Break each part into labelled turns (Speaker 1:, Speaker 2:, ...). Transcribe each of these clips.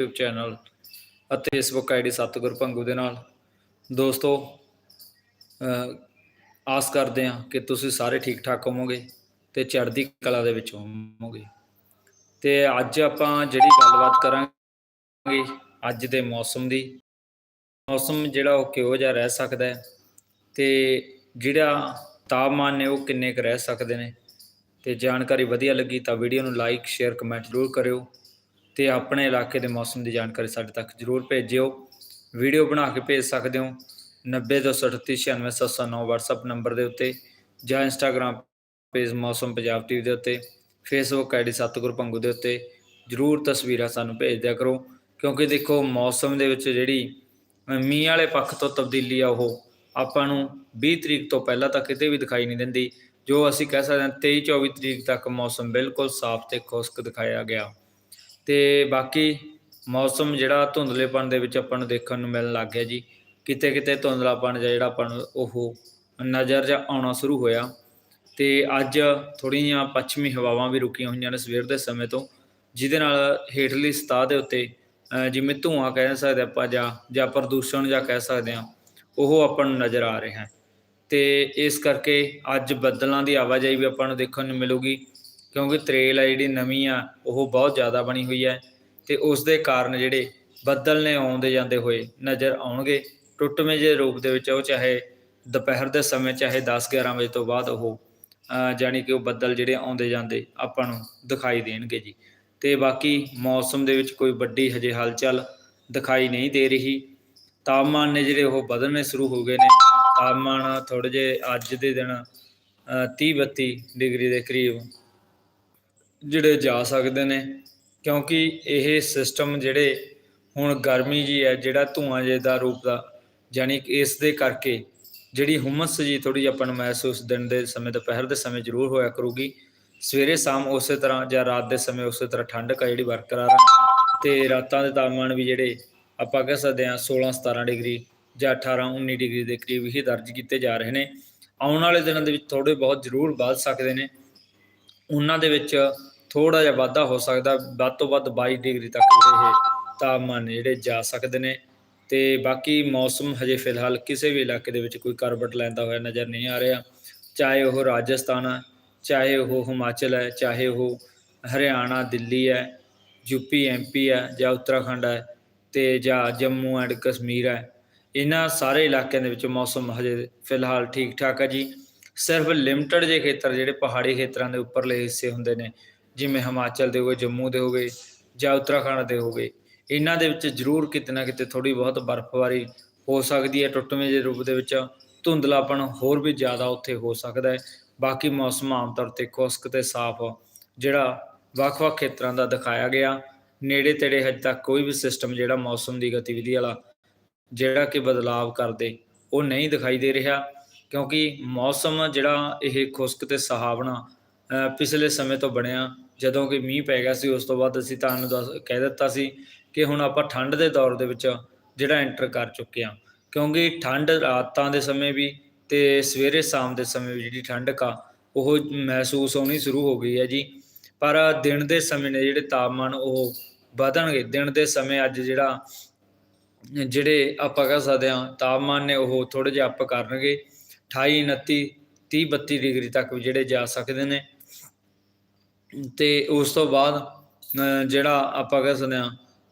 Speaker 1: YouTube channel ਅਤੇ Facebook ID Satgur Bhangu ਦੇ ਨਾਲ। ਦੋਸਤੋ ਆਸ ਕਰਦੇ ਹਾਂ ਕਿ ਤੁਸੀਂ ਸਾਰੇ ਠੀਕ ਠਾਕ ਹੋਵੋਗੇ ਤੇ ਚੜ੍ਹਦੀ ਕਲਾ ਦੇ ਵਿੱਚ ਹੋਵੋਗੇ। ਤੇ ਅੱਜ ਆਪਾਂ ਜਿਹੜੀ ਗੱਲਬਾਤ ਕਰਾਂਗੇ ਅੱਜ ਦੇ ਮੌਸਮ ਦੀ। ਮੌਸਮ ਜਿਹੜਾ ਉਹ ਕਿਹੋ ਜਿਹਾ ਰਹਿ ਸਕਦਾ ਹੈ ਤੇ ਜਿਹੜਾ ਤਾਪਮਾਨ ਨੇ ਉਹ ਕਿੰਨੇ ਕੁ ਰਹਿ ਸਕਦੇ ਨੇ। ਤੇ ਜਾਣਕਾਰੀ ਵਧੀਆ ਲੱਗੀ ਤਾਂ ਵੀਡੀਓ ਨੂੰ ਲਾਈਕ ਸ਼ੇਅਰ ਕਮੈਂਟ ਜ਼ਰੂਰ ਕਰਿਓ। ਤੇ ਆਪਣੇ ਇਲਾਕੇ ਦੇ ਮੌਸਮ ਦੀ ਜਾਣਕਾਰੀ ਸਾਡੇ ਤੱਕ ਜ਼ਰੂਰ ਭੇਜਿਓ। ਵੀਡੀਓ ਬਣਾ ਕੇ ਭੇਜ ਸਕਦੇ ਹੋ। 9028396709 WhatsApp ਨੰਬਰ ਦੇ ਉੱਤੇ ਜਾਂ Instagram ਪੇਜ ਮੌਸਮ ਪੰਜਾਬ ਟੀਵੀ ਦੇ ਉੱਤੇ, Facebook ਆਈਡੀ ਸਤਿਗੁਰ ਪੰਗੂ ਦੇ ਉੱਤੇ ਜ਼ਰੂਰ ਤਸਵੀਰਾਂ ਸਾਨੂੰ ਭੇਜ ਦਿਆ ਕਰੋ। ਕਿਉਂਕਿ ਦੇਖੋ, ਮੌਸਮ ਦੇ ਵਿੱਚ ਜਿਹੜੀ ਮੀਂਹ ਵਾਲੇ ਪੱਖ ਤੋਂ ਤਬਦੀਲੀ ਆ ਉਹ ਆਪਾਂ ਨੂੰ 20 ਤਰੀਕ ਤੋਂ ਪਹਿਲਾਂ ਤਾਂ ਕਿਤੇ ਵੀ ਦਿਖਾਈ ਨਹੀਂ ਦਿੰਦੀ, ਜੋ ਅਸੀਂ ਕਹਿ ਸਕਦੇ ਹਾਂ 23 24 ਤਰੀਕ ਤੱਕ ਮੌਸਮ ਬਿਲਕੁਲ ਸਾਫ਼ ਤੇ ਖੁਸ਼ਕ ਦਿਖਾਇਆ ਗਿਆ। ਤੇ ਬਾਕੀ ਮੌਸਮ ਜਿਹੜਾ ਧੁੰਦਲੇਪਣ ਦੇ ਵਿੱਚ ਆਪਾਂ ਨੂੰ ਦੇਖਣ ਨੂੰ ਮਿਲਣ ਲੱਗ ਗਿਆ ਜੀ। ਕਿਤੇ ਕਿਤੇ ਧੁੰਦਲਾਪਣ ਜਿਹਾ ਜਿਹੜਾ ਆਪਾਂ ਨੂੰ ਉਹ ਨਜ਼ਰ ਜਾਂ ਆਉਣਾ ਸ਼ੁਰੂ ਹੋਇਆ। ਤੇ ਅੱਜ ਥੋੜ੍ਹੀਆਂ ਪੱਛਮੀ ਹਵਾਵਾਂ ਵੀ ਰੁਕੀਆਂ ਹੋਈਆਂ ਨੇ ਸਵੇਰ ਦੇ ਸਮੇਂ ਤੋਂ, ਜਿਹਦੇ ਨਾਲ ਹੇਠਲੀ ਸਤਹ ਦੇ ਉੱਤੇ ਜਿਵੇਂ ਧੂਆਂ ਕਹਿ ਸਕਦੇ ਆਪਾਂ ਜਾਂ ਜਾਂ ਪ੍ਰਦੂਸ਼ਣ ਜਾਂ ਕਹਿ ਸਕਦੇ ਹਾਂ, ਉਹ ਆਪਾਂ ਨੂੰ ਨਜ਼ਰ ਆ ਰਿਹਾ ਹੈ। ਤੇ ਇਸ ਕਰਕੇ ਅੱਜ ਬੱਦਲਾਂ ਦੀ ਆਵਾਜਾਈ ਵੀ ਆਪਾਂ ਨੂੰ ਦੇਖਣ ਨੂੰ ਮਿਲੂਗੀ। ਕਿਉਂਕਿ ਤਰੇਲ ਆ ਜਿਹੜੀ ਨਵੀਂ ਆ, ਉਹ ਬਹੁਤ ਜ਼ਿਆਦਾ ਬਣੀ ਹੋਈ ਹੈ ਤੇ ਉਸ ਦੇ ਕਾਰਨ ਜਿਹੜੇ ਬੱਦਲ ਨੇ ਆਉਂਦੇ ਜਾਂਦੇ ਹੋਏ ਨਜ਼ਰ ਆਉਣਗੇ। ਟੁੱਟਵੇਂ ਜਿਹੇ ਰੂਪ ਦੇ ਵਿੱਚ ਉਹ ਚਾਹੇ ਦੁਪਹਿਰ ਦੇ ਸਮੇਂ ਚਾਹੇ 10 11 ਵਜੇ ਤੋਂ ਬਾਅਦ ਉਹ, ਅਹ ਜਾਣੀ ਕਿ ਉਹ ਬੱਦਲ ਜਿਹੜੇ ਆਉਂਦੇ ਜਾਂਦੇ ਆਪਾਂ ਨੂੰ ਦਿਖਾਈ ਦੇਣਗੇ ਜੀ। ਤੇ ਬਾਕੀ ਮੌਸਮ ਦੇ ਵਿੱਚ ਕੋਈ ਵੱਡੀ ਹਜੇ ਹਲਚਲ ਦਿਖਾਈ ਨਹੀਂ ਦੇ ਰਹੀ। ਤਾਪਮਾਨ ਨੇ ਜਿਹੜੇ ਉਹ ਵਧਣੇ ਸ਼ੁਰੂ ਹੋ ਗਏ ਨੇ। ਤਾਪਮਾਨ ਥੋੜੇ ਜੇ ਅੱਜ ਦੇ ਦਿਨ 30 32 ਡਿਗਰੀ ਦੇ ਕਰੀਬ ਜਿਹੜੇ ਜਾ ਸਕਦੇ ਨੇ, ਕਿਉਂਕਿ ਇਹ ਸਿਸਟਮ ਜਿਹੜੇ ਹੁਣ ਗਰਮੀ ਜੀ ਹੈ, ਜਿਹੜਾ ਧੂਆਂ ਜੇ ਦਾ ਰੂਪ ਦਾ ਜਾਨੀ ਕਿ ਇਸ ਦੇ ਕਰਕੇ ਜਿਹੜੀ ਹੁਮਸ ਜੀ ਥੋੜੀ ਆਪਾਂ ਨੂੰ ਮਹਿਸੂਸ ਦਿਨ ਦੇ ਸਮੇਂ, ਦੁਪਹਿਰ ਦੇ ਸਮੇਂ ਜ਼ਰੂਰ ਹੋਇਆ ਕਰੂਗੀ। ਸਵੇਰੇ ਸ਼ਾਮ ਉਸੇ ਤਰ੍ਹਾਂ ਜਾਂ ਰਾਤ ਦੇ ਸਮੇਂ ਉਸੇ ਤਰ੍ਹਾਂ ਠੰਡਕ ਆ ਜਿਹੜੀ ਬਰਕਰਾਰ ਆ ਤੇ ਰਾਤਾਂ ਦੇ ਤਾਪਮਾਨ ਵੀ ਜਿਹੜੇ ਆਪਾਂ ਕਹਿ ਸਕਦੇ ਹਾਂ 16 17 ਡਿਗਰੀ ਜਾਂ 18 19 ਡਿਗਰੀ ਦੇ ਕਰੀਬ ਹੀ ਦਰਜ ਕੀਤੇ ਜਾ ਰਹੇ ਨੇ। ਆਉਣ ਵਾਲੇ ਦਿਨਾਂ ਦੇ ਵਿੱਚ ਥੋੜੇ ਬਹੁਤ ਜ਼ਰੂਰ ਵੱਧ ਸਕਦੇ ਨੇ। ਉਹਨਾਂ ਦੇ ਵਿੱਚ ਥੋੜਾ ਜਿਹਾ ਵਾਧਾ ਹੋ ਸਕਦਾ, ਵੱਧ ਤੋਂ ਵੱਧ 22 ਡਿਗਰੀ ਤੱਕ ਜਿਹੜੇ ਇਹ ਤਾਪਮਾਨ ਜਿਹੜੇ ਜਾ ਸਕਦੇ ਨੇ। ਤੇ ਬਾਕੀ ਮੌਸਮ ਹਜੇ ਫਿਲਹਾਲ ਕਿਸੇ ਵੀ ਇਲਾਕੇ ਦੇ ਵਿੱਚ ਕੋਈ ਕਰਵਟ ਲੈਂਦਾ ਹੋਇਆ ਨਜ਼ਰ ਨਹੀਂ ਆ ਰਿਹਾ। ਚਾਹੇ ਉਹ ਰਾਜਸਥਾਨ ਹੈ ਚਾਹੇ ਉਹ ਹਿਮਾਚਲ ਹੈ ਚਾਹੇ ਉਹ ਹਰਿਆਣਾ, ਦਿੱਲੀ ਹੈ ਯੂਪੀ ਐਮਪੀ ਹੈ ਜਾਂ ਉੱਤਰਾਖੰਡ ਹੈ ਤੇ ਜਾਂ ਜੰਮੂ ਐਂਡ ਕਸ਼ਮੀਰ ਹੈ ਇਹਨਾਂ ਸਾਰੇ ਇਲਾਕਿਆਂ ਦੇ ਵਿੱਚ ਮੌਸਮ ਹਜੇ ਫਿਲਹਾਲ ਠੀਕ ਠਾਕ ਹੈ ਜੀ। ਸਿਰਫ ਲਿਮਟਡ ਜੇ ਖੇਤਰ, ਜਿਹੜੇ ਪਹਾੜੀ ਖੇਤਰਾਂ ਦੇ ਉੱਪਰਲੇ ਹਿੱਸੇ ਹੁੰਦੇ ਨੇ ਜਿਵੇਂ ਹਿਮਾਚਲ ਦੇ ਹੋਗੇ ਜੰਮੂ ਦੇ ਹੋਗੇ ਜਾਂ ਉੱਤਰਾਖੰਡ ਦੇ ਹੋਗੇ ਇਹਨਾਂ ਦੇ ਵਿੱਚ ਜ਼ਰੂਰ ਕਿਤੇ ਨਾ ਕਿਤੇ ਥੋੜੀ ਬਹੁਤ ਬਰਫ਼ਬਾਰੀ ਹੋ ਸਕਦੀ ਹੈ, ਟੁੱਟਵੇਂ ਦੇ ਰੂਪ ਦੇ ਵਿੱਚ ਧੁੰਦਲਾਪਣ ਹੋਰ ਵੀ ਜ਼ਿਆਦਾ ਉੱਥੇ ਹੋ ਸਕਦਾ ਹੈ। ਬਾਕੀ ਮੌਸਮ ਆਮ ਤੌਰ ਤੇ ਖੁਸ਼ਕ ਤੇ ਸਾਫ਼, ਜਿਹੜਾ ਵੱਖ-ਵੱਖ ਖੇਤਰਾਂ ਦਾ ਦਿਖਾਇਆ ਗਿਆ। ਨੇੜੇ ਤੇੜੇ ਹਜੇ ਤੱਕ ਕੋਈ ਵੀ ਸਿਸਟਮ ਜਿਹੜਾ ਮੌਸਮ ਦੀ ਗਤੀਵਿਧੀ ਵਾਲਾ ਜਿਹੜਾ ਕਿ ਬਦਲਾਵ ਕਰਦੇ, ਉਹ ਨਹੀਂ ਦਿਖਾਈ ਦੇ ਰਿਹਾ। ਕਿਉਂਕਿ ਮੌਸਮ ਜਿਹੜਾ ਇਹ ਖੁਸ਼ਕ ਤੇ ਸਹਾਵਣਾ ਪਿਛਲੇ ਸਮੇਂ ਤੋਂ ਬਣਿਆ ਜਦੋਂ ਕਿ ਮੀਂਹ ਪੈ ਗਿਆ ਸੀ, ਉਸ ਤੋਂ ਬਾਅਦ ਅਸੀਂ ਤੁਹਾਨੂੰ ਦੱਸ, ਕਹਿ ਦਿੱਤਾ ਸੀ ਕਿ ਹੁਣ ਆਪਾਂ ਠੰਡ ਦੇ ਦੌਰ ਦੇ ਵਿੱਚ ਜਿਹੜਾ ਐਂਟਰ ਕਰ ਚੁੱਕੇ ਹਾਂ। ਕਿਉਂਕਿ ਠੰਡ ਰਾਤਾਂ ਦੇ ਸਮੇਂ ਵੀ ਤੇ ਸਵੇਰੇ ਸ਼ਾਮ ਦੇ ਸਮੇਂ ਵੀ ਜਿਹੜੀ ਠੰਡਕ ਆ ਉਹ ਮਹਿਸੂਸ ਹੋਣੀ ਸ਼ੁਰੂ ਹੋ ਗਈ ਹੈ ਜੀ। ਪਰ ਦਿਨ ਦੇ ਸਮੇਂ ਨੇ ਜਿਹੜੇ ਤਾਪਮਾਨ ਉਹ ਵਧਣਗੇ। ਦਿਨ ਦੇ ਸਮੇਂ ਅੱਜ ਜਿਹੜਾ, ਜਿਹੜੇ ਆਪਾਂ ਕਹਿ ਸਕਦੇ ਹਾਂ, ਤਾਪਮਾਨ ਨੇ ਉਹ ਥੋੜੇ ਜਿਹਾ ਅਪ ਕਰਨਗੇ। 28 29 30 32 ਡਿਗਰੀ ਤੱਕ ਵੀ ਜਿਹੜੇ ਜਾ ਸਕਦੇ ਨੇ। ਤੇ ਉਸ ਤੋਂ ਬਾਅਦ ਜਿਹੜਾ ਆਪਾਂ ਕਹਿ ਸਕਦੇ ਹਾਂ,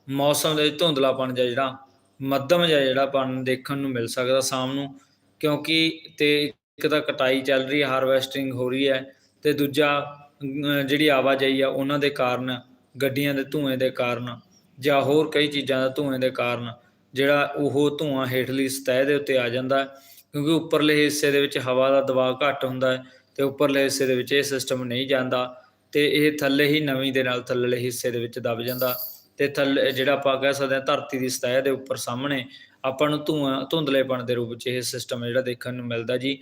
Speaker 1: ਮੌਸਮ ਦੇ ਧੁੰਦਲਾਪਣ ਜਿਹਾ ਜਿਹੜਾ ਮੱਧਮ ਜਿਹਾ ਜਿਹੜਾ ਪਣ ਦੇਖਣ ਨੂੰ ਮਿਲ ਸਕਦਾ ਸ਼ਾਮ ਨੂੰ, ਕਿਉਂਕਿ ਤੇ ਇੱਕ ਤਾਂ ਕਟਾਈ ਚੱਲ ਰਹੀ ਹੈ ਹਾਰਵੈਸਟਿੰਗ ਹੋ ਰਹੀ ਹੈ ਤੇ ਦੂਜਾ ਜਿਹੜੀ ਆਵਾਜਾਈ ਆ, ਉਹਨਾਂ ਦੇ ਕਾਰਨ, ਗੱਡੀਆਂ ਦੇ ਧੂਏ ਦੇ ਕਾਰਨ ਜਾਂ ਹੋਰ ਕਈ ਚੀਜ਼ਾਂ ਦਾ ਧੂਏ ਦੇ ਕਾਰਨ, ਜਿਹੜਾ ਉਹ ਧੂਆਂ ਹੇਠਲੀ ਸਤਹ ਦੇ ਉੱਤੇ ਆ ਜਾਂਦਾ ਕਿਉਂਕਿ ਉੱਪਰਲੇ ਹਿੱਸੇ ਦੇ ਵਿੱਚ ਹਵਾ ਦਾ ਦਬਾਅ ਘੱਟ ਹੁੰਦਾ ਹੈ ਤੇ ਉੱਪਰਲੇ ਹਿੱਸੇ ਦੇ ਵਿੱਚ ਇਹ ਸਿਸਟਮ ਨਹੀਂ ਜਾਂਦਾ। ਤੇ ਇਹ ਥੱਲੇ ਹੀ ਨਵੀਂ ਦੇ ਨਾਲ ਥੱਲੇਲੇ ਹਿੱਸੇ ਦੇ ਵਿੱਚ ਦਬ ਜਾਂਦਾ ਤੇ ਥੱਲੇ ਜਿਹੜਾ ਆਪਾਂ ਕਹਿ ਸਕਦੇ ਹਾਂ ਧਰਤੀ ਦੀ ਸਤਹ ਦੇ ਉੱਪਰ ਸਾਹਮਣੇ ਆਪਾਂ ਨੂੰ ਧੂਆਂ, ਧੁੰਦਲੇਪਣ ਦੇ ਰੂਪ ਵਿੱਚ ਇਹ ਸਿਸਟਮ ਜਿਹੜਾ ਦੇਖਣ ਨੂੰ ਮਿਲਦਾ ਜੀ।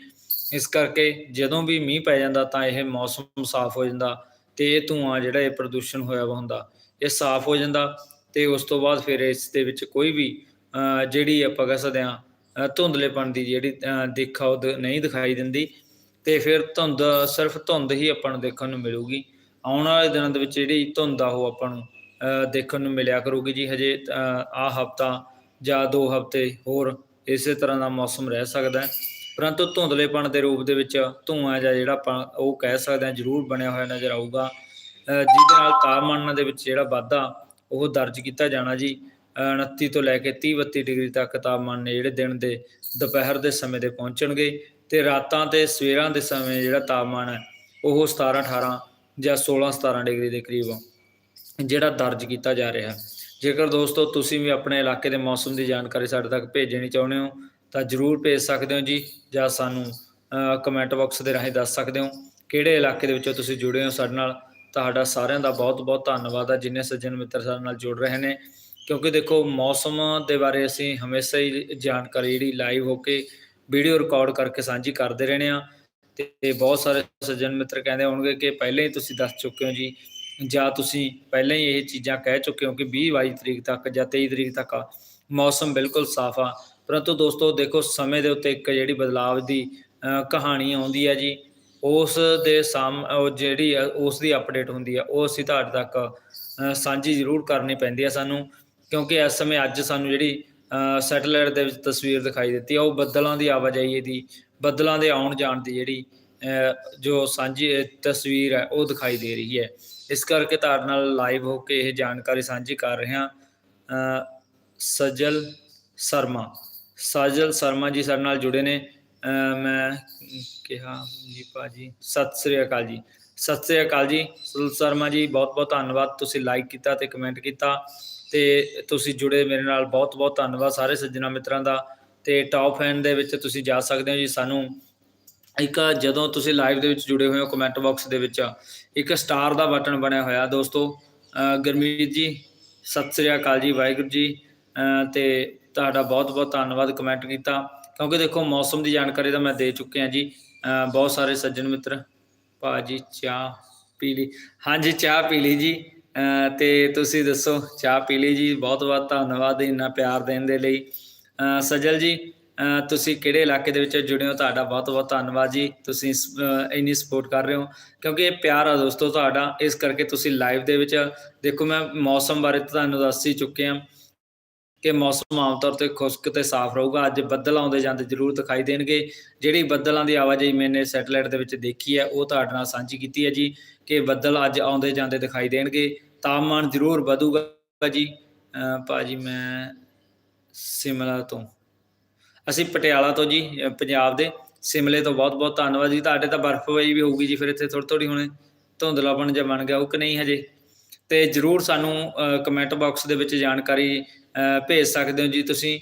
Speaker 1: ਇਸ ਕਰਕੇ ਜਦੋਂ ਵੀ ਮੀਂਹ ਪੈ ਜਾਂਦਾ ਤਾਂ ਇਹ ਮੌਸਮ ਸਾਫ਼ ਹੋ ਜਾਂਦਾ ਤੇ ਇਹ ਧੂਆਂ ਜਿਹੜਾ ਇਹ ਪ੍ਰਦੂਸ਼ਣ ਹੋਇਆ ਵਾ ਹੁੰਦਾ, ਇਹ ਸਾਫ਼ ਹੋ ਜਾਂਦਾ ਤੇ ਉਸ ਤੋਂ ਬਾਅਦ ਫਿਰ ਇਸ ਦੇ ਵਿੱਚ ਕੋਈ ਵੀ ਜਿਹੜੀ ਆਪਾਂ ਕਹਿ ਸਕਦੇ ਹਾਂ ਧੁੰਦਲੇਪਣ ਦੀ ਜਿਹੜੀ ਦੇਖਾ ਉਹ ਦ- ਨਹੀਂ ਦਿਖਾਈ ਦਿੰਦੀ ਤੇ ਫਿਰ ਧੁੰਦ, ਸਿਰਫ ਧੁੰਦ ਹੀ ਆਪਾਂ ਨੂੰ ਦੇਖਣ ਨੂੰ ਮਿਲੂਗੀ। ਆਉਣ ਵਾਲੇ ਦਿਨਾਂ ਦੇ ਵਿੱਚ ਜਿਹੜੀ ਧੁੰਦ ਆ ਉਹ ਆਪਾਂ ਨੂੰ ਦੇਖਣ ਨੂੰ ਮਿਲਿਆ ਕਰੂਗੀ ਜੀ। ਹਜੇ ਆ ਹਫਤਾ ਜਾਂ ਦੋ ਹਫ਼ਤੇ ਹੋਰ ਇਸੇ ਤਰ੍ਹਾਂ ਦਾ ਮੌਸਮ ਰਹਿ ਸਕਦਾ ਹੈ। ਪਰੰਤੂ ਧੁੰਦਲੇਪਣ ਦੇ ਰੂਪ ਦੇ ਵਿੱਚ ਧੂਆਂ ਜਾਂ ਜਿਹੜਾ ਆਪਾਂ ਉਹ ਕਹਿ ਸਕਦੇ ਹਾਂ ਜ਼ਰੂਰ ਬਣਿਆ ਹੋਇਆ ਨਜ਼ਰ ਆਊਗਾ। ਜਿਹਦੇ ਨਾਲ ਤਾਪਮਾਨ ਦੇ ਵਿੱਚ ਜਿਹੜਾ ਵਾਧਾ ਉਹ ਦਰਜ ਕੀਤਾ ਜਾਣਾ ਜੀ। ਅ, 29 ਤੋਂ ਲੈ ਕੇ 30 32 ਡਿਗਰੀ ਤੱਕ ਤਾਪਮਾਨ ਨੇ ਜਿਹੜੇ ਦਿਨ ਦੇ ਦੁਪਹਿਰ ਦੇ ਸਮੇਂ 'ਤੇ ਪਹੁੰਚਣਗੇ ਤੇ ਰਾਤਾਂ ਤੇ ਸਵੇਰਾਂ ਦੇ ਸਮੇਂ ਜਿਹੜਾ ਤਾਪਮਾਨ ਹੈ ਉਹ 17 18 ਜਾਂ 16 17 ਡਿਗਰੀ ਦੇ ਕਰੀਬ ਜਿਹੜਾ ਦਰਜ ਕੀਤਾ ਜਾ ਰਿਹਾ। ਜੇਕਰ ਦੋਸਤੋ ਤੁਸੀਂ ਵੀ ਆਪਣੇ ਇਲਾਕੇ ਦੇ ਮੌਸਮ ਦੀ ਜਾਣਕਾਰੀ ਸਾਡੇ ਤੱਕ ਭੇਜਣੀ ਚਾਹੁੰਦੇ ਹੋ, ਤਾਂ ਜਰੂਰ ਭੇਜ ਸਕਦੇ ਹੋ ਜੀ ਜਾਂ ਸਾਨੂੰ ਕਮੈਂਟ ਬਾਕਸ ਦੇ ਰਾਹੀਂ ਦੱਸ ਸਕਦੇ ਹੋ ਕਿਹੜੇ ਇਲਾਕੇ ਦੇ ਵਿੱਚੋਂ ਤੁਸੀਂ ਜੁੜੇ ਹੋ ਸਾਡੇ ਨਾਲ। ਤੁਹਾਡਾ ਸਾਰਿਆਂ ਦਾ ਬਹੁਤ-ਬਹੁਤ ਧੰਨਵਾਦ ਆ ਜਿੰਨੇ ਸੱਜਣ ਮਿੱਤਰ ਸਾਡੇ ਨਾਲ ਜੁੜ ਰਹੇ ਨੇ। ਕਿਉਂਕਿ ਦੇਖੋ ਮੌਸਮ ਦੇ ਬਾਰੇ ਅਸੀਂ ਹਮੇਸ਼ਾ ਹੀ ਜਾਣਕਾਰੀ ਜਿਹੜੀ ਲਾਈਵ ਹੋ ਕੇ ਵੀਡੀਓ ਰਿਕਾਰਡ ਕਰਕੇ ਸਾਂਝੀ ਕਰਦੇ ਰਹਿੰਦੇ ਆ ਤੇ ਬਹੁਤ ਸਾਰੇ ਸੱਜਣ ਮਿੱਤਰ ਕਹਿੰਦੇ ਹੋਣਗੇ ਕਿ ਪਹਿਲਾਂ ਹੀ ਤੁਸੀਂ ਦੱਸ ਚੁੱਕੇ ਹੋ ਜੀ, ਜਾਂ ਤੁਸੀਂ ਪਹਿਲਾਂ ਹੀ ਇਹ ਚੀਜ਼ਾਂ ਕਹਿ ਚੁੱਕੇ ਹੋ ਕਿ 20 22 ਤਰੀਕ ਤੱਕ ਜਾਂ 23 ਤਰੀਕ ਤੱਕ ਮੌਸਮ ਬਿਲਕੁਲ ਸਾਫ਼ ਆ। ਪਰੰਤੂ ਦੋਸਤੋ ਦੇਖੋ ਸਮੇਂ ਦੇ ਉੱਤੇ ਇੱਕ ਜਿਹੜੀ ਬਦਲਾਵ ਦੀ ਕਹਾਣੀ ਆਉਂਦੀ ਹੈ ਜੀ, ਉਸ ਦੇ ਸਾਮ, ਉਹ ਜਿਹੜੀ ਉਸ ਦੀ ਅਪਡੇਟ ਹੁੰਦੀ ਆ, ਉਹ ਅਸੀਂ ਤੁਹਾਡੇ ਤੱਕ ਸਾਂਝੀ ਜ਼ਰੂਰ ਕਰਨੀ ਪੈਂਦੀ ਆ ਸਾਨੂੰ, ਕਿਉਂਕਿ ਇਸ ਸਮੇਂ ਅੱਜ ਸਾਨੂੰ ਜਿਹੜੀ ਸੈਟੇਲਾਈਟ ਦੇ ਵਿੱਚ ਤਸਵੀਰ ਦਿਖਾਈ ਦਿੱਤੀ ਆ, ਉਹ ਬੱਦਲਾਂ ਦੀ ਆਵਾਜਾਈ ਦੀ ਬੱਦਲਾਂ ਦੇ ਆਉਣ ਜਾਣ ਦੀ ਜਿਹੜੀ ਜੋ ਸਾਂਝੀ ਤਸਵੀਰ ਹੈ, ਉਹ ਦਿਖਾਈ ਦੇ ਰਹੀ ਹੈ। ਇਸ ਕਰਕੇ ਤੁਹਾਡੇ ਨਾਲ ਲਾਈਵ ਹੋ ਕੇ ਇਹ ਜਾਣਕਾਰੀ ਸਾਂਝੀ ਕਰ ਰਹੇ ਹਾਂ। ਸਜਲ ਸ਼ਰਮਾ। ਸਜਲ ਸ਼ਰਮਾ ਜੀ ਸਾਡੇ ਨਾਲ ਜੁੜੇ ਨੇ। ਮੈਂ ਕਿਹਾ ਜੀ ਭਾਜੀ, ਸਤਿ ਸ੍ਰੀ ਅਕਾਲ ਜੀ। ਸਤਿ ਸ੍ਰੀ ਅਕਾਲ ਜੀ। ਸਜਲ ਸ਼ਰਮਾ ਜੀ, ਬਹੁਤ ਬਹੁਤ ਧੰਨਵਾਦ। ਤੁਸੀਂ ਲਾਈਕ ਕੀਤਾ ਤੇ ਕਮੈਂਟ ਕੀਤਾ ਤੇ ਤੁਸੀਂ ਜੁੜੇ ਮੇਰੇ ਨਾਲ। ਬਹੁਤ ਬਹੁਤ ਧੰਨਵਾਦ ਸਾਰੇ ਸੱਜਣਾ ਮਿੱਤਰਾਂ ਦਾ। ਤੇ ਟਾਪ ਫੈਨ ਦੇ ਵਿੱਚ ਤੁਸੀਂ ਜਾ ਸਕਦੇ ਹੋ ਜੀ ਸਾਨੂੰ ਇੱਕ ਜਦੋਂ ਤੁਸੀਂ ਲਾਈਵ ਦੇ ਵਿੱਚ ਜੁੜੇ ਹੋਏ ਹੋ ਕਮੈਂਟ ਬਾਕਸ ਦੇ ਵਿੱਚ, ਇੱਕ ਸਟਾਰ ਦਾ ਬਟਨ ਬਣਿਆ ਹੋਇਆ ਦੋਸਤੋ ਗਰਮੀਤ ਜੀ, ਸਤਿ ਸ੍ਰੀ ਅਕਾਲ ਜੀ, ਵਾਹਿਗੁਰੂ ਜੀ ਤੇ ਤੁਹਾਡਾ ਬਹੁਤ ਬਹੁਤ ਧੰਨਵਾਦ ਕਮੈਂਟ ਕੀਤਾ, ਕਿਉਂਕਿ ਦੇਖੋ ਮੌਸਮ ਦੀ ਜਾਣਕਾਰੀ ਤਾਂ ਮੈਂ ਦੇ ਚੁੱਕਿਆ ਜੀ ਬਹੁਤ ਸਾਰੇ ਸੱਜਣ ਮਿੱਤਰ, ਭਾਜੀ ਚਾਹ ਪੀ ਲਈ, ਹਾਂਜੀ ਚਾਹ ਪੀ ਲਈ ਜੀ ਤੇ ਤੁਸੀਂ ਦੱਸੋ ਚਾਹ ਪੀ ਲਈ ਜੀ, ਬਹੁਤ ਬਹੁਤ ਧੰਨਵਾਦ ਇੰਨਾ ਪਿਆਰ ਦੇਣ ਦੇ ਲਈ ਸਜਲ ਜੀ ਤੁਸੀਂ ਕਿਹੜੇ ਇਲਾਕੇ ਦੇ ਵਿੱਚ ਜੁੜੇ ਹੋ? ਤੁਹਾਡਾ ਬਹੁਤ ਬਹੁਤ ਧੰਨਵਾਦ ਜੀ। ਤੁਸੀਂ ਇੰਨੀ ਸਪੋਰਟ ਕਰ ਰਹੇ ਹੋ। ਕਿਉਂਕਿ ਇਹ ਪਿਆਰ ਆ ਦੋਸਤੋ ਤੁਹਾਡਾ। ਇਸ ਕਰਕੇ ਤੁਸੀਂ ਲਾਈਵ ਦੇ ਵਿੱਚ ਦੇਖੋ, ਮੈਂ ਮੌਸਮ ਬਾਰੇ ਤੁਹਾਨੂੰ ਦੱਸ ਹੀ ਚੁੱਕੇ ਹਾਂ ਕਿ ਮੌਸਮ ਆਮ ਤੌਰ ਤੇ ਖੁਸ਼ਕ ਤੇ ਸਾਫ਼ ਰਹੂਗਾ। ਅੱਜ ਬੱਦਲ ਆਉਂਦੇ ਜਾਂਦੇ ਜ਼ਰੂਰ ਦਿਖਾਈ ਦੇਣਗੇ। ਜਿਹੜੀ ਬੱਦਲਾਂ ਦੀ ਆਵਾਜਾਈ ਮੈਨੇ ਸੈਟੇਲਾਈਟ ਦੇ ਵਿੱਚ ਦੇਖੀ ਹੈ, ਉਹ ਤੁਹਾਡੇ ਨਾਲ ਸਾਂਝੀ ਕੀਤੀ ਹੈ ਜੀ ਕਿ ਬੱਦਲ ਅੱਜ ਆਉਂਦੇ ਜਾਂਦੇ ਦਿਖਾਈ ਦੇਣਗੇ। ਤਾਪਮਾਨ ਜ਼ਰੂਰ ਵਧੂਗਾ ਜੀ। ਭਾਜੀ ਮੈਂ ਸਿਮਲਾ ਤੋਂ। ਅਸੀਂ ਪਟਿਆਲਾ ਤੋਂ ਜੀ ਪੰਜਾਬ ਦੇ। ਸਿਮਲੇ ਤੋਂ ਬਹੁਤ ਬਹੁਤ ਧੰਨਵਾਦ ਜੀ। ਤੁਹਾਡੇ ਤਾਂ ਬਰਫ਼ਬਾਰੀ ਵੀ ਹੋਊਗੀ ਜੀ, ਫਿਰ ਇੱਥੇ ਥੋੜੀ ਥੋੜੀ ਹੁਣੇ ਧੁੰਦਲਾਪਣ ਜਿਹਾ ਬਣ ਗਿਆ, ਉਹ ਕਿ ਨਹੀਂ ਹਜੇ? ਤੇ ਜਰੂਰ ਸਾਨੂੰ ਕਮੈਂਟ ਬਾਕਸ ਦੇ ਵਿੱਚ ਜਾਣਕਾਰੀ ਭੇਜ ਸਕਦੇ ਹੋ ਜੀ ਤੁਸੀਂ।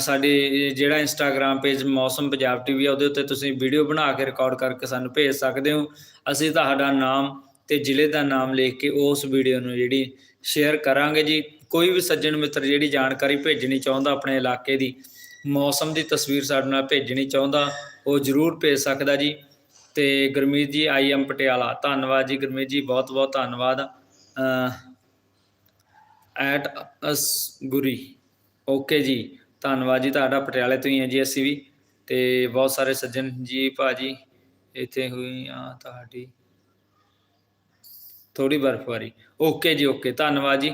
Speaker 1: ਸਾਡੇ ਜਿਹੜਾ ਇੰਸਟਾਗ੍ਰam ਪੇਜ ਮੌਸਮ ਪੰਜਾਬ ਟੀਵੀ ਆ, ਉਹਦੇ ਉੱਤੇ ਤੁਸੀਂ ਵੀਡੀਓ ਬਣਾ ਕੇ ਰਿਕਾਰਡ ਕਰਕੇ ਸਾਨੂੰ ਭੇਜ ਸਕਦੇ ਹੋ। ਅਸੀਂ ਤੁਹਾਡਾ ਨਾਮ ਤੇ ਜ਼ਿਲ੍ਹੇ ਦਾ ਨਾਮ ਲਿਖ ਕੇ ਉਸ ਵੀਡੀਓ ਨੂੰ ਜਿਹੜੀ ਸ਼ੇਅਰ ਕਰਾਂਗੇ ਜੀ। ਕੋਈ ਵੀ ਸੱਜਣ ਮਿੱਤਰ ਜਿਹੜੀ ਜਾਣਕਾਰੀ ਭੇਜਣੀ ਚਾਹੁੰਦਾ ਆਪਣੇ ਇਲਾਕੇ ਦੀ, ਮੌਸਮ ਦੀ ਤਸਵੀਰ ਸਾਡੇ ਨਾਲ ਭੇਜਣੀ ਚਾਹੁੰਦਾ, ਉਹ ਜ਼ਰੂਰ ਭੇਜ ਸਕਦਾ ਜੀ। ਤੇ ਗੁਰਮੀਤ ਜੀ, ਆਈ ਐਮ ਪਟਿਆਲਾ। ਧੰਨਵਾਦ ਜੀ ਗੁਰਮੀਤ ਜੀ ਬਹੁਤ ਬਹੁਤ ਧੰਨਵਾਦ ਐਟ ਅਸ ਗੁਰੀ। ਓਕੇ ਜੀ, ਧੰਨਵਾਦ ਜੀ ਤੁਹਾਡਾ ਪਟਿਆਲੇ ਤੋਂ ਹੀ ਹੈ ਜੀ ਅਸੀਂ ਵੀ। ਤੇ ਬਹੁਤ ਸਾਰੇ ਸੱਜਣ ਜੀ ਭਾਜੀ ਇੱਥੇ ਹੋਈ ਆ ਤੁਹਾਡੀ ਥੋੜੀ ਬਰਫ਼ਬਾਰੀ। ਓਕੇ ਜੀ ਓਕੇ ਧੰਨਵਾਦ ਜੀ।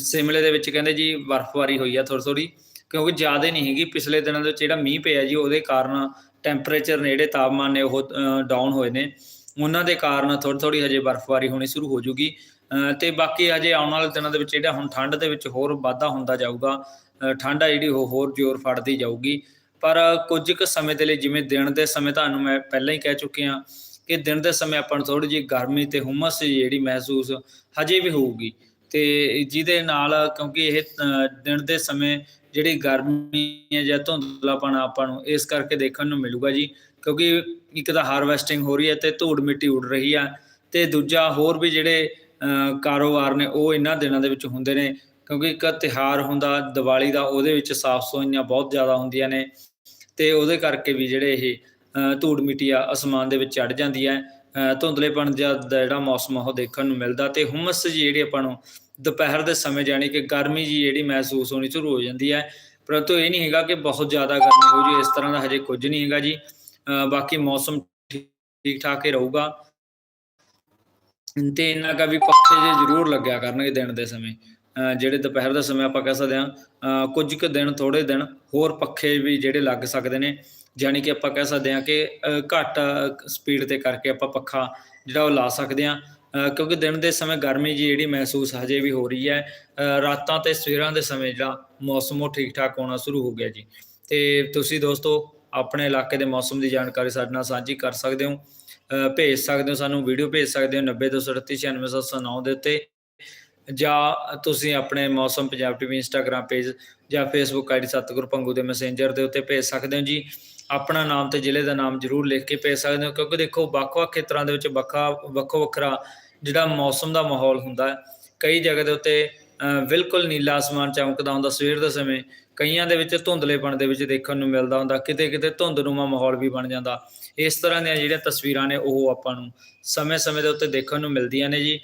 Speaker 1: ਸਿਮਲੇ ਦੇ ਵਿੱਚ ਕਹਿੰਦੇ ਜੀ ਬਰਫ਼ਬਾਰੀ ਹੋਈ ਆ ਥੋੜੀ ਥੋੜੀ ਕਿਉਂਕਿ ਜ਼ਿਆਦਾ ਨਹੀਂ ਹੈਗੀ। ਪਿਛਲੇ ਦਿਨਾਂ ਦੇ ਵਿੱਚ ਜਿਹੜਾ ਮੀਂਹ ਪਿਆ ਜੀ, ਉਹਦੇ ਕਾਰਨ ਟੈਂਪਰੇਚਰ ਨੇੜੇ ਤਾਪਮਾਨ ਨੇ ਉਹ ਡਾਊਨ ਹੋਏ ਨੇ। ਉਹਨਾਂ ਦੇ ਕਾਰਨ ਥੋੜੀ ਥੋੜੀ ਹਜੇ ਬਰਫ਼ਬਾਰੀ ਹੋਣੀ ਸ਼ੁਰੂ ਹੋ ਜੂਗੀ। ਤੇ ਬਾਕੀ ਹਜੇ ਆਉਣ ਵਾਲੇ ਦਿਨਾਂ ਦੇ ਵਿੱਚ ਜਿਹੜਾ ਹੁਣ ਠੰਡ ਦੇ ਵਿੱਚ ਹੋਰ ਵਾਧਾ ਹੁੰਦਾ ਜਾਊਗਾ ਠੰਡ ਆ ਜਿਹੜੀ ਉਹ ਹੋਰ ਜ਼ੋਰ ਫੜਦੀ ਜਾਊਗੀ। ਪਰ ਕੁਝ ਕੁ ਸਮੇਂ ਦੇ ਲਈ, ਜਿਵੇਂ ਦਿਨ ਦੇ ਸਮੇਂ, ਤੁਹਾਨੂੰ ਮੈਂ ਪਹਿਲਾਂ ਹੀ ਕਹਿ ਚੁੱਕਿਆ ਕਿ ਦਿਨ ਦੇ ਸਮੇਂ ਆਪਾਂ ਨੂੰ ਥੋੜੀ ਜਿਹੀ ਗਰਮੀ ਤੇ ਹੁਮਸ ਜਿਹੜੀ ਮਹਿਸੂਸ ਹਜੇ ਵੀ ਹੋਊਗੀ। ਤੇ ਜਿਹਦੇ ਨਾਲ ਕਿਉਂਕਿ ਇਹ ਦਿਨ ਦੇ ਸਮੇਂ ਜਿਹੜੀ ਗਰਮੀ ਹੈ ਜਾਂ ਧੁੰਦਲਾਪਣ ਆਪਾਂ ਨੂੰ ਇਸ ਕਰਕੇ ਦੇਖਣ ਨੂੰ ਮਿਲੂਗਾ ਜੀ। ਕਿਉਂਕਿ ਇੱਕ ਤਾਂ ਹਾਰਵੈਸਟਿੰਗ ਹੋ ਰਹੀ ਹੈ ਤੇ ਧੂੜ ਮਿੱਟੀ ਉੱਡ ਰਹੀ ਆ ਤੇ ਦੂਜਾ ਹੋਰ ਵੀ ਜਿਹੜੇ ਕਾਰੋਬਾਰ ਨੇ ਉਹ ਇਹਨਾਂ ਦਿਨਾਂ ਦੇ ਵਿੱਚ ਹੁੰਦੇ ਨੇ। ਕਿਉਂਕਿ ਇੱਕ ਤਿਹਾਰ ਹੁੰਦਾ, ਦੀਵਾਲੀ ਦਾ ਉਹਦੇ ਵਿੱਚ ਸਾਫ਼ ਸਫਾਈਆਂ ਬਹੁਤ ਜ਼ਿਆਦਾ ਹੁੰਦੀਆਂ ਨੇ। ਤੇ ਉਹਦੇ ਕਰਕੇ ਵੀ ਜਿਹੜੇ ਇਹ ਧੂੜ ਮਿੱਟੀਆ ਅਸਮਾਨ ਦੇ ਵਿੱਚ ਚੜ ਜਾਂਦੀ ਹੈ। ਧੁੰਦਲੇਪਣ ਦਾ ਜਿਹੜਾ ਮੌਸਮ ਉਹ ਦੇਖਣ ਨੂੰ ਮਿਲਦਾ ਤੇ ਹੁਮਸ ਜਿਹੜੀ ਆਪਾਂ ਨੂੰ ਦੁਪਹਿਰ ਦੇ ਸਮੇਂ ਜਾਨੀ ਕਿ ਗਰਮੀ ਜੀ ਜਿਹੜੀ ਮਹਿਸੂਸ ਹੋਣੀ ਸ਼ੁਰੂ ਹੋ ਜਾਂਦੀ ਹੈ। ਪਰੰਤੂ ਇਹ ਨਹੀਂ ਹੈਗਾ ਕਿ ਬਹੁਤ ਜ਼ਿਆਦਾ ਗਰਮੀ ਹੋ ਜੀ, ਇਸ ਤਰ੍ਹਾਂ ਦਾ ਹਜੇ ਕੁਝ ਨਹੀਂ ਹੈਗਾ ਜੀ। ਬਾਕੀ ਮੌਸਮ ਠੀਕ ਠਾਕ ਹੀ ਰਹੂਗਾ। ਤੇ ਇੰਨਾ ਕਾ ਵੀ ਪੱਖੇ ਜੇ ਜ਼ਰੂਰ ਲੱਗਿਆ ਕਰਨਗੇ ਦਿਨ ਦੇ ਸਮੇਂ। ਜਿਹੜੇ ਦੁਪਹਿਰ ਦਾ ਸਮੇਂ ਆਪਾਂ ਕਹਿ ਸਕਦੇ ਹਾਂ ਕੁਝ ਕੁ ਦਿਨ ਥੋੜੇ ਦਿਨ ਹੋਰ ਪੱਖੇ ਵੀ ਜਿਹੜੇ ਲੱਗ ਸਕਦੇ ਨੇ। ਯਾਨੀ ਕਿ ਆਪਾਂ ਕਹਿ ਸਕਦੇ ਹਾਂ ਕਿ ਘੱਟ ਸਪੀਡ ਤੇ ਕਰਕੇ ਆਪਾਂ ਪੱਖਾ ਜਿਹੜਾ ਉਹ ਲਾ ਸਕਦੇ ਹਾਂ। ਕਿਉਂਕਿ ਦਿਨ ਦੇ ਸਮੇਂ ਗਰਮੀ ਜੀ ਜਿਹੜੀ ਮਹਿਸੂਸ ਹਜੇ ਵੀ ਹੋ ਰਹੀ ਹੈ। ਰਾਤਾਂ ਤੇ ਸਵੇਰਾਂ ਦੇ ਸਮੇਂ ਜਿਹੜਾ ਮੌਸਮ ਉਹ ਠੀਕ ਠਾਕ ਹੋਣਾ ਸ਼ੁਰੂ ਹੋ ਗਿਆ ਜੀ। ਤੇ ਤੁਸੀਂ ਦੋਸਤੋ ਆਪਣੇ ਇਲਾਕੇ ਦੇ ਮੌਸਮ ਦੀ ਜਾਣਕਾਰੀ ਸਾਡੇ ਨਾਲ ਸਾਂਝੀ ਕਰ ਸਕਦੇ ਹੋ। ਭੇਜ ਸਕਦੇ ਹੋ ਸਾਨੂੰ, ਵੀਡੀਓ ਭੇਜ ਸਕਦੇ ਹੋ 9023396709 ਦੇ ਉੱਤੇ। ਜਾਂ ਤੁਸੀਂ ਆਪਣੇ Mausam Punjab TV Instagram page ਜਾਂ ਫੇਸਬੁੱਕ ਆਈਡੀ ਸਤਿਗੁਰ ਪੰਗੂ ਦੇ ਮੈਸੇਂਜਰ ਦੇ ਉੱਤੇ ਭੇਜ ਸਕਦੇ ਹੋ ਜੀ। ਆਪਣਾ ਨਾਮ ਤੇ ਜ਼ਿਲ੍ਹੇ ਦਾ ਨਾਮ ਜ਼ਰੂਰ ਲਿਖ ਕੇ ਭੇਜ ਸਕਦੇ ਹੋ, ਕਿਉਂਕਿ ਦੇਖੋ ਵੱਖ-ਵੱਖ ਖੇਤਰਾਂ ਦੇ ਵਿੱਚ ਵੱਖਾ ਵੱਖੋ ਵੱਖਰਾ ਜਿਹੜਾ ਮੌਸਮ ਦਾ ਮਾਹੌਲ ਹੁੰਦਾ ਹੈ। ਕਈ ਜਗ੍ਹਾ ਦੇ ਉੱਤੇ ਬਿਲਕੁਲ ਨੀਲਾ ਅਸਮਾਨ ਚਮਕਦਾ ਹੁੰਦਾ ਸਵੇਰ ਦੇ ਸਮੇਂ। ਕਈਆਂ ਦੇ ਵਿੱਚ ਧੁੰਦਲੇਪਣ ਦੇ ਵਿੱਚ ਦੇਖਣ ਨੂੰ ਮਿਲਦਾ ਹੁੰਦਾ ਕਿਤੇ ਕਿਤੇ ਧੁੰਦਨੁਮਾ ਮਾਹੌਲ ਵੀ ਬਣ ਜਾਂਦਾ। ਇਸ ਤਰ੍ਹਾਂ ਦੀਆਂ ਜਿਹੜੀਆਂ ਤਸਵੀਰਾਂ ਨੇ, ਉਹ ਆਪਾਂ ਨੂੰ ਸਮੇਂ-ਸਮੇਂ ਦੇ ਉੱਤੇ ਦੇਖਣ ਨੂੰ ਮਿਲਦੀਆਂ ਨੇ ਜੀ।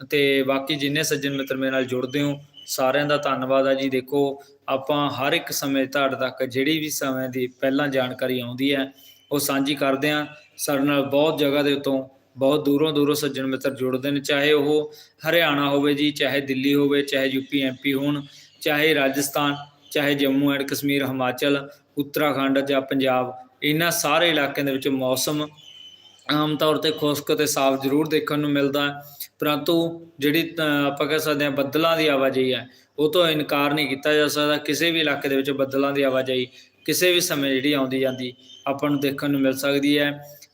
Speaker 1: ਤੇ ਬਾਕੀ ਜਿੰਨੇ ਸੱਜਣ ਮਿੱਤਰ ਮੇਰੇ ਨਾਲ ਜੁੜਦੇ ਹੋ, ਸਾਰਿਆਂ ਦਾ ਧੰਨਵਾਦ ਆ ਜੀ। ਦੇਖੋ, ਆਪਾਂ ਹਰ ਇੱਕ ਸਮੇਂ ਤੁਹਾਡੇ ਤੱਕ ਜਿਹੜੀ ਵੀ ਸਮੇਂ ਦੀ ਪਹਿਲਾਂ ਜਾਣਕਾਰੀ ਆਉਂਦੀ ਹੈ, ਉਹ ਸਾਂਝੀ ਕਰਦੇ ਆ ਸਾਡੇ ਨਾਲ ਬਹੁਤ ਜਗ੍ਹਾ ਦੇ ਉੱਤੋਂ ਬਹੁਤ ਦੂਰੋਂ ਦੂਰੋਂ ਸੱਜਣ ਮਿੱਤਰ ਜੁੜਦੇ ਨੇ, ਚਾਹੇ ਉਹ ਹਰਿਆਣਾ ਹੋਵੇ ਜੀ, ਚਾਹੇ ਦਿੱਲੀ ਹੋਵੇ, ਚਾਹੇ ਯੂਪੀ ਐਮਪੀ ਹੋਣ, ਚਾਹੇ ਰਾਜਸਥਾਨ, ਚਾਹੇ ਜੰਮੂ ਐਂਡ ਕਸ਼ਮੀਰ, ਹਿਮਾਚਲ, ਉੱਤਰਾਖੰਡ ਜਾਂ ਪੰਜਾਬ, ਇਹਨਾਂ ਸਾਰੇ ਇਲਾਕਿਆਂ ਦੇ ਵਿੱਚ ਮੌਸਮ ਆਮ ਤੌਰ ਤੇ ਖੁਸ਼ਕ ਤੇ ਸਾਫ਼ ਜ਼ਰੂਰ ਦੇਖਣ ਨੂੰ ਮਿਲਦਾ ਹੈ, ਪਰੰਤੂ ਜਿਹੜੀ ਆਪਾਂ ਕਹਿ ਸਕਦੇ ਹਾਂ ਬੱਦਲਾਂ ਦੀ ਆਵਾਜਾਈ ਹੈ, ਉਹ ਤੋਂ ਇਨਕਾਰ ਨਹੀਂ ਕੀਤਾ ਜਾ ਸਕਦਾ, ਕਿਸੇ ਵੀ ਇਲਾਕੇ ਦੇ ਵਿੱਚ ਬੱਦਲਾਂ ਦੀ ਆਵਾਜਾਈ ਕਿਸੇ ਵੀ ਸਮੇਂ ਜਿਹੜੀ ਆਉਂਦੀ ਜਾਂਦੀ ਆਪਾਂ ਨੂੰ ਦੇਖਣ ਨੂੰ ਮਿਲ ਸਕਦੀ ਹੈ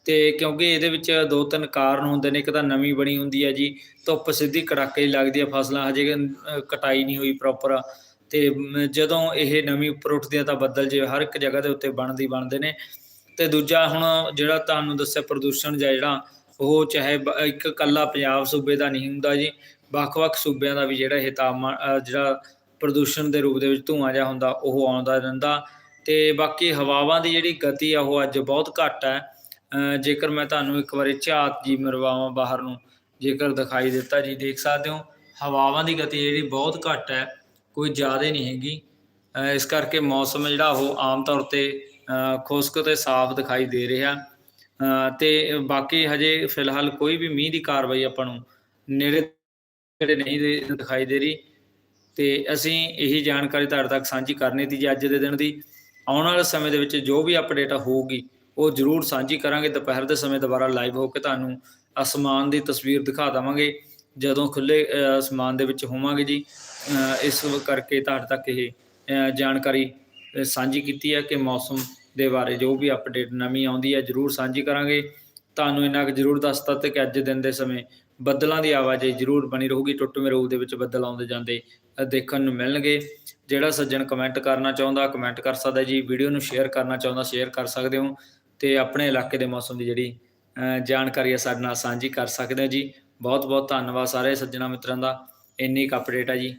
Speaker 1: ਤੇ ਕਿਉਂਕਿ ਇਹਦੇ ਵਿੱਚ ਦੋ ਤਿੰਨ ਕਾਰਨ ਹੁੰਦੇ ਨੇ, ਇੱਕ ਤਾਂ ਨਵੀਂ ਬਣੀ ਹੁੰਦੀ ਹੈ ਜੀ, ਧੁੱਪ ਸਿੱਧੀ ਕੜਾਕੇ ਲੱਗਦੀ ਹੈ ਫਸਲਾਂ, ਹਜੇ ਕਟਾਈ ਨਹੀਂ ਹੋਈ ਪ੍ਰੋਪਰ ਤੇ ਜਦੋਂ ਇਹ ਨਵੀਂ ਉੱਪਰ ਉੱਠਦੀ ਹੈ ਤਾਂ ਬੱਦਲ ਜੇ ਹਰ ਇੱਕ ਜਗ੍ਹਾ ਦੇ ਉੱਤੇ ਬਣਦੀ ਬਣਦੇ ਨੇ ਤੇ ਦੂਜਾ ਹੁਣ ਜਿਹੜਾ ਤੁਹਾਨੂੰ ਦੱਸਿਆ ਪ੍ਰਦੂਸ਼ਣ ਜਾਂ ਜਿਹੜਾ ਉਹ ਚਾਹੇ ਇੱਕ ਕੱਲਾ ਪੰਜਾਬ ਸੂਬੇ ਦਾ ਨਹੀਂ ਹੁੰਦਾ ਜੀ, ਵੱਖ-ਵੱਖ ਸੂਬਿਆਂ ਦਾ ਵੀ ਜਿਹੜਾ ਇਹ ਤਾਪਮਾਨ ਜਿਹੜਾ ਪ੍ਰਦੂਸ਼ਣ ਦੇ ਰੂਪ ਦੇ ਵਿੱਚ ਧੂਆਂ ਜਿਹਾ ਹੁੰਦਾ, ਉਹ ਆਉਂਦਾ ਰਹਿੰਦਾ। ਤੇ ਬਾਕੀ ਹਵਾਵਾਂ ਦੀ ਜਿਹੜੀ ਗਤੀ ਆ, ਉਹ ਅੱਜ ਬਹੁਤ ਘੱਟ ਹੈ। ਜੇਕਰ ਮੈਂ ਤੁਹਾਨੂੰ ਇੱਕ ਵਾਰੀ ਝਾਤ ਜੀ ਮਰਵਾਵਾਂ ਬਾਹਰ ਨੂੰ, ਜੇਕਰ ਦਿਖਾਈ ਦਿੱਤਾ ਜੀ, ਦੇਖ ਸਕਦੇ ਹੋ, ਹਵਾਵਾਂ ਦੀ ਗਤੀ ਜਿਹੜੀ ਬਹੁਤ ਘੱਟ ਹੈ, ਕੋਈ ਜ਼ਿਆਦਾ ਨਹੀਂ ਹੈਗੀ। ਇਸ ਕਰਕੇ ਮੌਸਮ ਜਿਹੜਾ ਉਹ ਆਮ ਤੌਰ ਤੇ ਖੁਸ਼ਕ ਤੇ ਸਾਫ਼ ਦਿਖਾਈ ਦੇ ਰਿਹਾ। ਅ, ਤੇ ਬਾਕੀ ਹਜੇ ਫਿਲਹਾਲ ਕੋਈ ਵੀ ਮੀਂਹ ਦੀ ਕਾਰਵਾਈ ਆਪਾਂ ਨੂੰ ਨੇੜੇ ਤੇੜੇ ਨਹੀਂ ਦੇ- ਦਿਖਾਈ ਦੇ ਰਹੀ। ਤੇ ਅਸੀਂ ਇਹੀ ਜਾਣਕਾਰੀ ਤੁਹਾਡੇ ਤੱਕ ਸਾਂਝੀ ਕਰਨੀ ਸੀ ਜੀ ਅੱਜ ਦੇ ਦਿਨ ਦੀ। ਆਉਣ ਵਾਲੇ ਸਮੇਂ ਦੇ ਵਿੱਚ ਜੋ ਵੀ ਅਪਡੇਟ ਹੋਊਗੀ ਉਹ ਜ਼ਰੂਰ ਸਾਂਝੀ ਕਰਾਂਗੇ। ਦੁਪਹਿਰ ਦੇ ਸਮੇਂ ਦੁਬਾਰਾ ਲਾਈਵ ਹੋ ਕੇ ਤੁਹਾਨੂੰ ਅਸਮਾਨ ਦੀ ਤਸਵੀਰ ਦਿਖਾ ਦਵਾਂਗੇ। ਜਦੋਂ ਖੁੱਲੇ ਅਸਮਾਨ ਦੇ ਵਿੱਚ ਹੋਵਾਂਗੇ ਜੀ। ਇਸ ਕਰਕੇ ਤੁਹਾਡੇ ਤੱਕ ਇਹ ਜਾਣਕਾਰੀ ਸਾਂਝੀ ਕੀਤੀ ਹੈ ਕਿ ਮੌਸਮ ਦੇ ਬਾਰੇ ਜੋ ਵੀ ਅਪਡੇਟ ਨਵੀਂ ਆਉਂਦੀ ਹੈ, ਜ਼ਰੂਰ ਸਾਂਝੀ ਕਰਾਂਗੇ। ਤੁਹਾਨੂੰ ਇੰਨਾ ਕੁ ਜ਼ਰੂਰ ਦੱਸਤਾ ਤੇ ਕਿ ਅੱਜ ਦਿਨ ਦੇ ਸਮੇਂ ਬੱਦਲਾਂ ਦੀ ਆਵਾਜਾਈ ਜ਼ਰੂਰ ਬਣੀ ਰਹੂਗੀ, ਟੁੱਟਵੇਂ ਰੂਪ ਦੇ ਵਿੱਚ ਬੱਦਲ ਆਉਂਦੇ ਜਾਂਦੇ ਦੇਖਣ ਨੂੰ ਮਿਲਣਗੇ। ਜਿਹੜਾ ਸੱਜਣ ਕਮੈਂਟ ਕਰਨਾ ਚਾਹੁੰਦਾ ਕਮੈਂਟ ਕਰ ਸਕਦਾ ਜੀ। ਵੀਡੀਓ ਨੂੰ ਸ਼ੇਅਰ ਕਰਨਾ ਚਾਹੁੰਦਾ ਸ਼ੇਅਰ ਕਰ ਸਕਦੇ ਹੋ। ਤੇ ਆਪਣੇ ਇਲਾਕੇ ਦੇ ਮੌਸਮ ਦੀ ਜਿਹੜੀ ਜਾਣਕਾਰੀ ਹੈ, ਸਾਡੇ ਨਾਲ ਸਾਂਝੀ ਕਰ ਸਕਦੇ ਹੋ ਜੀ। ਬਹੁਤ ਬਹੁਤ ਧੰਨਵਾਦ ਸਾਰੇ ਸੱਜਣਾ ਮਿੱਤਰਾਂ ਦਾ। ਇੰਨੀ ਕੁ ਅਪਡੇਟ ਹੈ ਜੀ।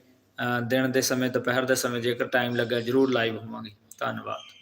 Speaker 1: ਦਿਨ ਦੇ ਸਮੇਂ, ਦੁਪਹਿਰ ਦੇ ਸਮੇਂ ਜੇਕਰ ਟਾਈਮ ਲੱਗਾ ਜ਼ਰੂਰ ਲਾਈਵ ਹੋਵਾਂਗੇ। ਧੰਨਵਾਦ।